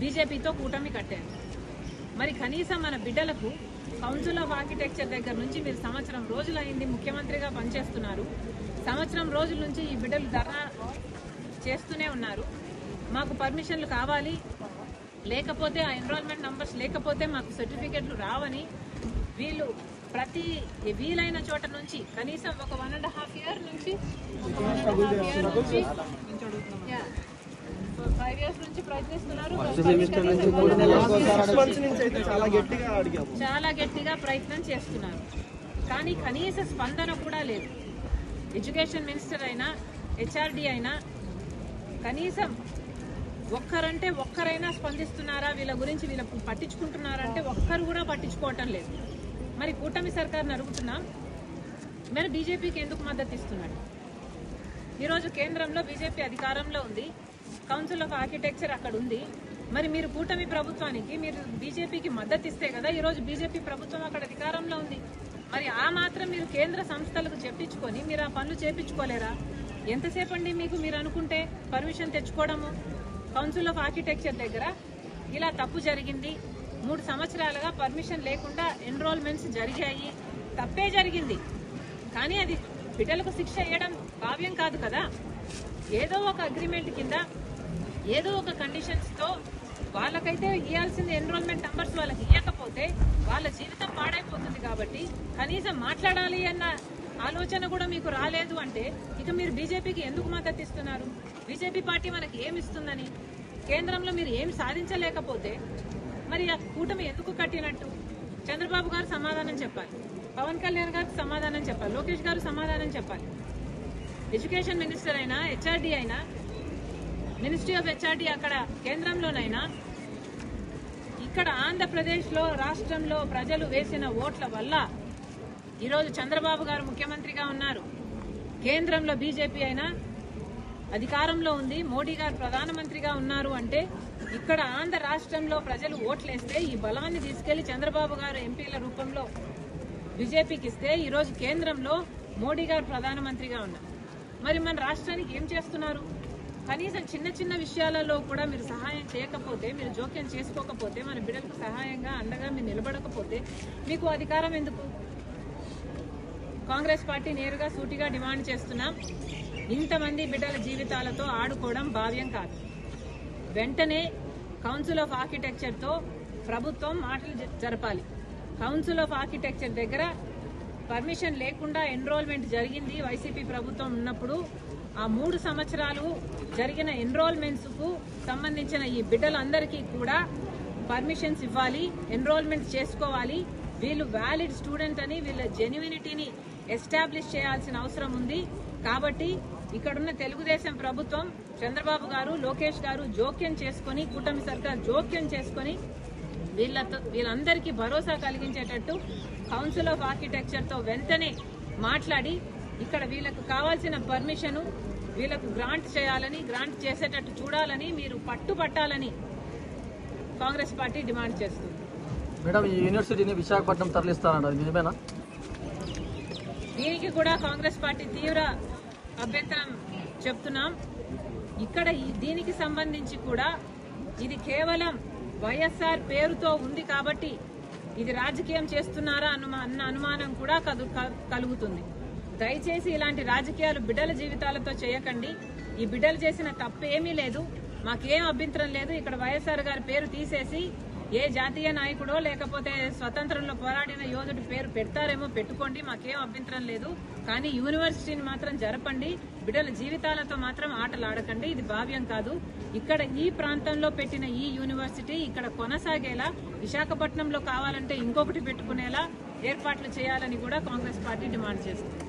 బీజేపీతో కూటమి కట్టారు. మరి కనీసం మన బిడ్డలకు కౌన్సిల్ ఆఫ్ ఆర్కిటెక్చర్ దగ్గర నుంచి మీరు సంవత్సరం రోజులైంది ముఖ్యమంత్రిగా పనిచేస్తున్నారు. సంవత్సరం రోజుల నుంచి ఈ బిడ్డలు ధర్నా చేస్తూనే ఉన్నారు. మాకు పర్మిషన్లు కావాలి. లేకపోతే ఆ ఎన్రోల్మెంట్ నంబర్స్ లేకపోతే మాకు సర్టిఫికెట్లు రావని వీళ్ళు ప్రతి వీలైన చోట నుంచి కనీసం ఒక వన్ అండ్ హాఫ్ ఇయర్ నుంచి ఇయర్ నుంచి ఫైవ్ ఇయర్స్ నుంచి ప్రయత్నిస్తున్నారు సిక్స్ మంత్స్ నుంచి అయితే చాలా గట్టిగా అడిగాము. చాలా గట్టిగా ప్రయత్నం చేస్తున్నారు. కానీ కనీస స్పందన కూడా లేదు. ఎడ్యుకేషన్ మినిస్టర్ అయినా హెచ్ఆర్డి అయినా కనీసం ఒక్కరంటే ఒక్కరైనా స్పందిస్తున్నారా? వీళ్ళ గురించి వీళ్ళ పట్టించుకుంటున్నారంటే ఒక్కరు కూడా పట్టించుకోవటం లేదు. మరి కూటమి సర్కార్ని అడుగుతున్నాం. మరి బీజేపీకి ఎందుకు మద్దతు ఇస్తున్నాడు ఈరోజు కేంద్రంలో బీజేపీ అధికారంలో ఉంది. కౌన్సిల్ ఆఫ్ ఆర్కిటెక్చర్ అక్కడ ఉంది. మరి మీరు కూటమి ప్రభుత్వానికి మీరు బీజేపీకి మద్దతు ఇస్తే కదా ఈరోజు బీజేపీ ప్రభుత్వం అక్కడ అధికారంలో ఉంది. మరి ఆ మాత్రం మీరు కేంద్ర సంస్థలకు చెప్పించుకొని మీరు ఆ పనులు చేపించుకోలేరా? ఎంతసేపు అండి మీకు మీరు అనుకుంటే పర్మిషన్ తెచ్చుకోవడము? కౌన్సిల్ ఆఫ్ ఆర్కిటెక్చర్ దగ్గర ఇలా తప్పు జరిగింది. మూడు సంవత్సరాలుగా పర్మిషన్ లేకుండా ఎన్రోల్మెంట్స్ జరిగాయి. తప్పే జరిగింది. కానీ అది బిడ్డలకు శిక్ష వేయడం భావ్యం కాదు కదా. ఏదో ఒక అగ్రిమెంట్ కింద ఏదో ఒక కండిషన్స్తో వాళ్ళకైతే ఇవ్వాల్సిన ఎన్రోల్మెంట్ నంబర్స్ వాళ్ళకి ఇవ్వకపోతే వాళ్ళ జీవితం పాడైపోతుంది కాబట్టి కనీసం మాట్లాడాలి అన్న ఆలోచన కూడా మీకు రాలేదు అంటే ఇక మీరు బీజేపీకి ఎందుకు మద్దతు ఇస్తున్నారు? బీజేపీ పార్టీ మనకి ఏమి ఇస్తుందని? కేంద్రంలో మీరు ఏమి సాధించలేకపోతే మరి ఆ కూటమి ఎందుకు కట్టినట్టు? చంద్రబాబు గారు సమాధానం చెప్పాలి. పవన్ కళ్యాణ్ గారికి సమాధానం చెప్పాలి. లోకేష్ గారు సమాధానం చెప్పాలి. ఎడ్యుకేషన్ మినిస్టర్ అయినా హెచ్ఆర్డీ అయినా మినిస్ట్రీ ఆఫ్ హెచ్ఆర్డీ అక్కడ కేంద్రంలోనైనా ఇక్కడ ఆంధ్రప్రదేశ్లో రాష్ట్రంలో ప్రజలు వేసిన ఓట్ల వల్ల ఈరోజు చంద్రబాబు గారు ముఖ్యమంత్రిగా ఉన్నారు. కేంద్రంలో బీజేపీ అయినా అధికారంలో ఉంది. మోడీ గారు ప్రధానమంత్రిగా ఉన్నారు అంటే ఇక్కడ ఆంధ్ర రాష్ట్రంలో ప్రజలు ఓట్లేస్తే ఈ బలాన్ని తీసుకెళ్ళి చంద్రబాబు గారు ఎంపీల రూపంలో బీజేపీకి ఇస్తే ఈరోజు కేంద్రంలో మోడీ గారు ప్రధానమంత్రిగా ఉన్నారు. మరి మన రాష్ట్రానికి ఏం చేస్తున్నారు? కనీసం చిన్న చిన్న విషయాలలో కూడా మీరు సహాయం చేయకపోతే మీరు జోక్యం చేసుకోకపోతే మన బిడ్డలకు సహాయంగా అండగా మీరు నిలబడకపోతే మీకు అధికారం ఎందుకు? కాంగ్రెస్ పార్టీ నేరుగా సూటిగా డిమాండ్ చేస్తున్నాం ఇంతమంది బిడ్డల జీవితాలతో ఆడుకోవడం భావ్యం కాదు. వెంటనే కౌన్సిల్ ఆఫ్ ఆర్కిటెక్చర్తో ప్రభుత్వం మాటలు జ- జరపాలి. కౌన్సిల్ ఆఫ్ ఆర్కిటెక్చర్ దగ్గర పర్మిషన్ లేకుండా ఎన్రోల్మెంట్ జరిగింది వైసీపీ ప్రభుత్వం ఉన్నప్పుడు ఆ మూడు సంవత్సరాలు జరిగిన ఎన్రోల్మెంట్స్కు సంబంధించిన ఈ బిడ్డలందరికీ కూడా పర్మిషన్స్ ఇవ్వాలి ఎన్రోల్మెంట్ చేసుకోవాలి. వీళ్ళు వ్యాలిడ్ స్టూడెంట్ అని వీళ్ళ జెన్యునిటీని ఎస్టాబ్లిష్ చేయాల్సిన అవసరం ఉంది. కాబట్టి ఇక్కడున్న తెలుగుదేశం ప్రభుత్వం చంద్రబాబు గారు లోకేష్ గారు జోక్యం చేసుకొని కూటమి సర్కార్ జోక్యం చేసుకొని వీళ్ళతో వీళ్ళందరికీ భరోసా కలిగించేటట్టు కౌన్సిల్ ఆఫ్ ఆర్కిటెక్చర్తో వెంటనే మాట్లాడి ఇక్కడ వీళ్ళకు కావాల్సిన పర్మిషన్ వీళ్ళకు గ్రాంట్ చేయాలని గ్రాంట్ చేసేటట్టు చూడాలని మీరు పట్టుపట్టాలని కాంగ్రెస్ పార్టీ డిమాండ్ చేస్తుంది. మేడం ఈ యూనివర్సిటీని విశాఖపట్నం తరలిస్తారంట అది నిజమేనా? దీనికి కూడా కాంగ్రెస్ పార్టీ తీవ్ర అభ్యంతరం చెప్తున్నాం. ఇక్కడ దీనికి సంబంధించి కూడా ఇది కేవలం వైఎస్ఆర్ పేరుతో ఉంది కాబట్టి ఇది రాజకీయం చేస్తున్నారా అన్న అనుమానం కూడా కలుగుతుంది. దయచేసి ఇలాంటి రాజకీయాలు బిడ్డల జీవితాలతో చేయకండి. ఈ బిడ్డలు చేసిన తప్పు ఏమీ లేదు. మాకేం అభ్యంతరం లేదు. ఇక్కడ వైఎస్ఆర్ గారి పేరు తీసేసి ఏ జాతీయ నాయకుడో లేకపోతే స్వతంత్రంలో పోరాడిన యోధుడి పేరు పెడతారేమో పెట్టుకోండి. మాకేం అభ్యంతరం లేదు. కానీ యూనివర్సిటీని మాత్రం జరపండి. బిడ్డల జీవితాలతో మాత్రం ఆటలు ఆడకండి ఇది భావ్యం కాదు. ఇక్కడ ఈ ప్రాంతంలో పెట్టిన ఈ యూనివర్సిటీ ఇక్కడ కొనసాగేలా విశాఖపట్నంలో కావాలంటే ఇంకొకటి పెట్టుకునేలా ఏర్పాట్లు చేయాలని కూడా కాంగ్రెస్ పార్టీ డిమాండ్ చేస్తుంది.